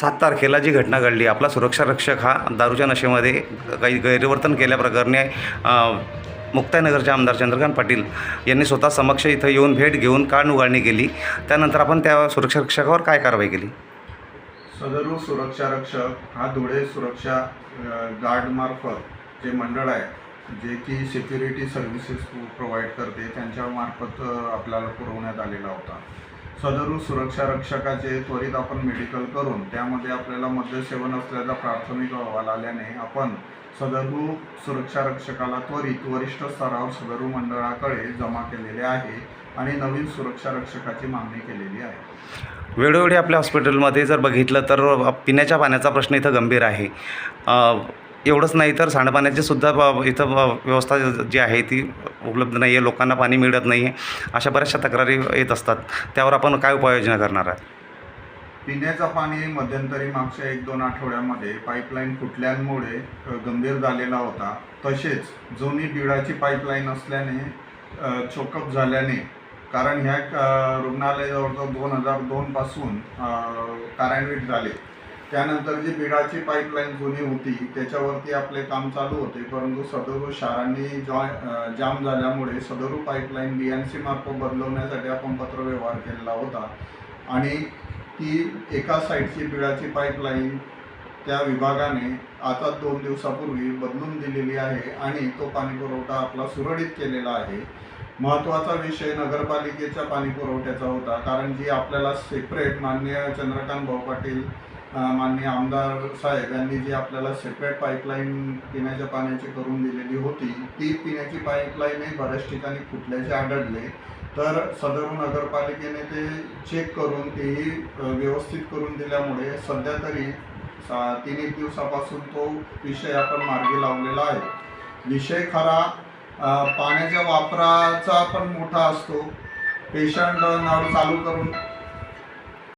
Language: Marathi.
सात तारखेला जी घटना घडली आपला सुरक्षा रक्षक हा दारूच्या नशेमध्ये काही गैरवर्तन केल्याप्रकरणी अ, मुक्ताईनगरचे आमदार चंद्रकांत पाटील यांनी स्वतः समक्ष इथं येऊन भेट घेऊन कान उघडणी केली. त्यानंतर आपण त्या सुरक्षा रक्षकावर काय कारवाई केली? सदरू सुरक्षा रक्षक हा धुळे सुरक्षा गार्डमार्फत जे मंडळ आहे जे की सिक्युरिटी सर्व्हिसेस प्रोव्हाइड करते त्यांच्यामार्फत आपल्याला पुरवण्यात आलेला होता. सदरू सुरक्षा रक्षकाचे त्वरित आपण मेडिकल करून त्यामध्ये आपल्याला मद्यसेवन असल्याचा प्राथमिक अहवाल आल्याने आपण सदरू सुरक्षा रक्षकाला त्वरित वरिष्ठ स्तरावर सदरू मंडळाकडे जमा केलेले आहे आणि नवीन सुरक्षा रक्षकाची मागणी केलेली आहे. वेळोवेळी आपल्या हॉस्पिटलमध्ये जर बघितलं तर पिण्याच्या पाण्याचा प्रश्न इथं गंभीर आहे. एवढंच नाही तर सांडपाण्याची सुद्धा इथं व्यवस्था जी आहे ती उपलब्ध नाही आहे लोकांना पाणी मिळत नाही आहे. अशा बऱ्याचशा तक्रारी येत असतात. त्यावर आपण काय उपाययोजना करणार आहात? पिण्याचं पाणी मध्यंतरी मागच्या एक दोन आठवड्यामध्ये पाईपलाईन फुटल्यामुळे गंभीर झालेला होता. तसेच जुनी बिळाची पाईपलाईन असल्याने चोकअप झाल्याने कारण ह्या अ, रुग्णालय जवळजवळ दोन हजार दोनपासून कार्यान्वित झाले. त्यानंतर जी बिळाची पाईपलाईन जुनी होती त्याच्यावरती आपले काम चालू होते. परंतु सदरू शाळांनी जॉय जाम झाल्यामुळे सदरू पाईपलाईन बी एन सी मार्फत बदलवण्यासाठी आपण पत्रव्यवहार केलेला होता. आणि ती एका साईडची बिळाची पाईपलाईन त्या विभागाने आता दोन दिवसापूर्वी बदलून दिलेली आहे आणि तो पाणीपुरवठा आपला सुरळीत केलेला आहे. महत्त्वाचा विषय नगरपालिकेच्या पाणीपुरवठ्याचा होता कारण जी आपल्याला सेपरेट माननीय चंद्रकांत भाऊ पाटील माननीय आमदार साहेब यांनी जी आपल्याला सेपरेट पाईपलाईन पिण्याच्या पाण्याची करून दिलेली होती ती पिण्याची पाईपलाईनही बऱ्याच ठिकाणी फुटल्याचे आढळले. तर सदर नगरपालिकेने ते चेक करून तेही व्यवस्थित करून दिल्यामुळे सध्या तरी सा तीन एक दिवसापासून तो विषय आपण मार्गी लावलेला आहे. विषय खरा पाण्याच्या वापराचा पण मोठा असतो. पेशंट नळ चालू करून